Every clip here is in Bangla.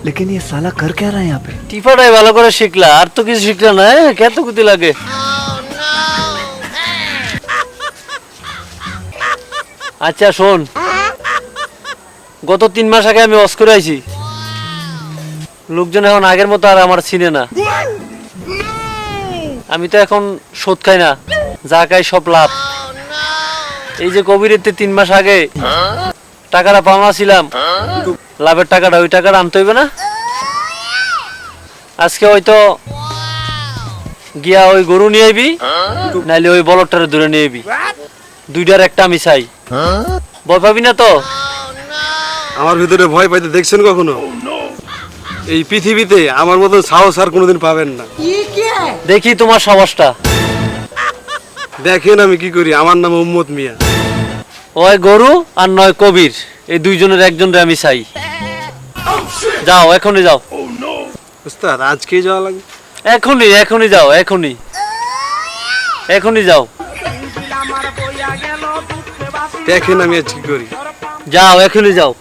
लेकिन ये साला कर क्या रहा है यहाँ पे টিপাটাই ভালো করে শিখলা আর তো কিছু শিখলা না এ, কত কুতি লাগে আচ্ছা শোন গত তিন মাস আগে আমি অস করে আইছি লোকজন এখন আগের মতো আর আমার চিনে না আমি তো এখন শোধ খাই না যা খাই সব লাভ এই যে কবিরের তে তিন মাস আগে টাকাটা পাওয়া ছিলাম লাভের টাকাটা ওই টাকাটা আনতে হইবে না? আজকে হয়তো গিয়া ওই গরু নিয়ে আইবি নাইলে ওই বলদটারে দূরে নিয়ে আইবি। দুইটার একটা আমি চাই। ভয় পাবি না তো? আমার ভিতরে ভয় পাইতে দেখছেন কখনো? এই পৃথিবীতে আমার মতো সাহস আর কোনোদিন পাবেন না। দেখি তোমার সাহসটা। দেখেন আমি কি করি আমার নাম উম্মত মিয়া। ওই গরু আর নয় কবির এই দুইজনের একজনরে আমি চাই। যাও এখনই যাও উস্তাদ আজকেই যাওয়া লাগবে এখনই এখনই যাও এখনই এখনই যাও দেখেন আমি আজ কি করি যাও এখনই যাও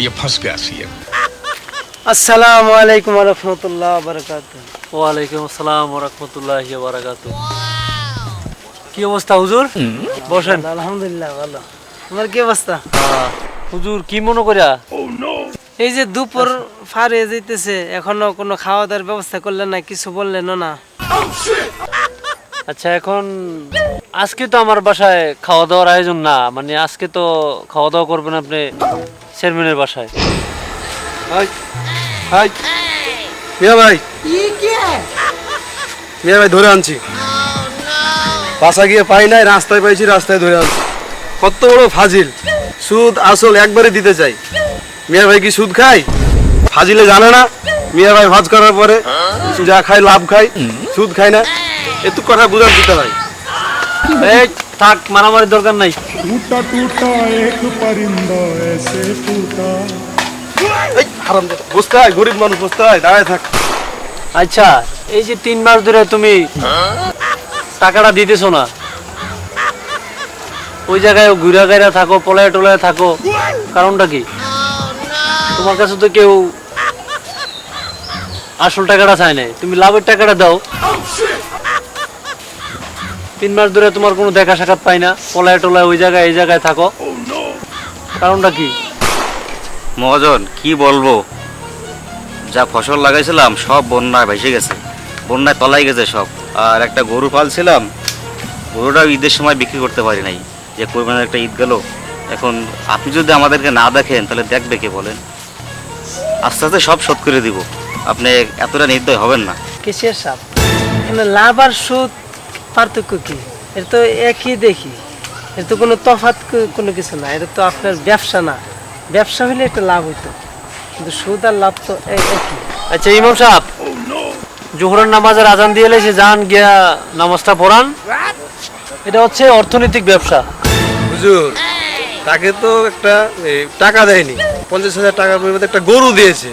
ये फंस गया सीएम আসসালামু আলাইকুম রহমতুল্লাহ বারকাত ওয়ালাইকুম আসসালাম রহমতুল্লাহ বারাকাত কি অবস্থা হুজুর বসেন আলহামদুলিল্লাহ ভালো তোমার কি অবস্থা? হুজুর কি মনে করিয়া? এই যে দুপুর ফার যাইতেছে এখনও কোনো খাওয়া দাওয়ার ব্যবস্থা করলেন না কিছু বললেন না। আচ্ছা এখন আজকে তো আমার বাসায় খাওয়া দাওয়ার আয়োজন না মানে আজকে তো খাওয়া দাওয়া করবেন আপনি চেয়ারম্যানের বাসায়। High high. মিয়া ভাই। মিয়া ভাই ধরে আনছি। বাসা গিয়ে পাই নাই রাস্তায় পাইছি রাস্তায় ধরে আনছি। কত বড় ফাজিল। সুদ আসল একবারে দিতে চাই। মিয়া ভাই কি সুদ খায়? ফাজিলে জানে না। মিয়া ভাই ভাজ করার পরে যা খাই লাভ খাই সুদ খায় না। এত কথা বুঝার দিতে ভাই থাক মারামারির দরকার নাই। বসতে হয় গরিব মানুষ বসতে হয় দাঁড়ায় থাক। আচ্ছা এই যে তিন মাস ধরে তুমি টাকাটা দিতেছো না ওই জায়গায় ঘুরা গাইরা থাকো, পলায় টলায় থাকো। কারণটা কি? তোমার কাছে তো কেউ আসল টাকাটা চায় নাই। তুমি লাভের টাকাটা দাও। তিন মাস ধরে তোমার কোনো দেখা সাক্ষাৎ পাই না। পলায় টলায় ওই জায়গায়, এই জায়গায় থাকো। কারণটা কি? মহাজন, কি বলব? যা ফসল লাগাইছিলাম, সব বন্যায় ভেসে গেছে। বন্যায় তলাই গেছে সব। আর একটা গরু পালছিলাম গরুটা ঈদের সময় বিক্রি করতে পারি নাই। যে কোরবানের একটা ঈদ গেল। এখন আপনি যদি আমাদেরকে না দেখেন তাহলে দেখবে কে বলেন? আস্তে আস্তে সব শোধ করে দিব। আপনি এতটা নির্দয় হবেন না। কিসের সাপ? লাভ আর সুদ পার্থক্য কি? এটা তো একই দেখি। এর তো কোনো তফাৎ কো- কোনো কিছু না। এটা তো আপনার ব্যবসা না। ব্যবসা হলে একটা লাভ হইতো। কিন্তু সুদ আর লাভ তো একই। আচ্ছা ইমাম সাহেব জোহরের নামাজের আজান দিয়ে এলে সে যান গিয়া নামাজটা পড়ান? এটা হচ্ছে অর্থনৈতিক ব্যবসা। হুজুর তাকে তো একটা টাকা দেয়নি। পঞ্চাশ হাজার টাকার পরিমাণে একটা গরু দিয়েছে।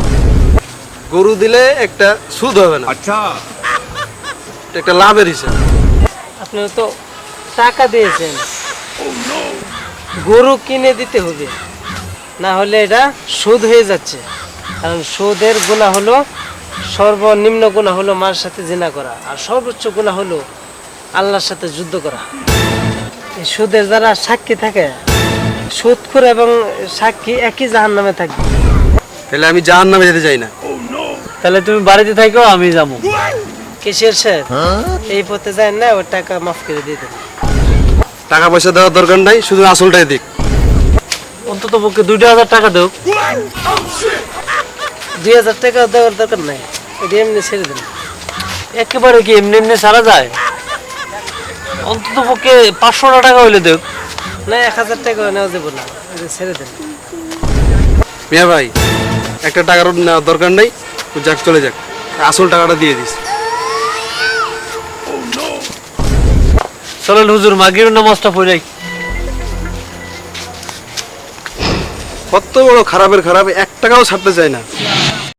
গরু দিলে একটা সুদ হবে না। আচ্ছা। একটা লাভের হিসাব। আপনি তো টাকা দিয়েছেন। গরু কিনে দিতে হবে। না হলে এটা সুদ হয়ে যাচ্ছে। কারণ সুদের গুণা হলো সর্বনিম্ন গুণা হলো মার সাথে জেনা করা। আর সর্বোচ্চ গুণা হলো আল্লাহর সাথে যুদ্ধ করা। সুদের যারা সাক্ষী থাকে সুদখোর এবং সাক্ষী একই জাহান নামে থাকবে। তাহলে আমি জাহান নামে যেতে চাই না। তাহলে তুমি বাড়িতে থাকো আমি যাব। কিসের সাহেব এই পথে যায় না ওর টাকা মাফ করে দিয়ে দেবে। টাকা পয়সা দেওয়ার দরকার নাই শুধু আসলটাই দিক। অন্তত পক্ষে দুইটা হাজার টাকা দেও। দুই হাজার টাকা দেওয়ার দরকার নাই এটা এমনি ছেড়ে দেন। একেবারে কি এমনি এমনি সারা যায়? অন্তত পক্ষে পাঁচশো টাকা হইলে দেও না এক হাজার টাকা নেওয়া যাব না ছেড়ে দেন। মিয়া ভাই একটা টাকার নেওয়ার দরকার নাই যাক চলে যাক। আসল টাকাটা দিয়ে দিস। চলেন হুজুর মাগির নামাজটা পড়াই কত বড় খারাপের খারাপ এক টাকাও ছাড়তে চায় না।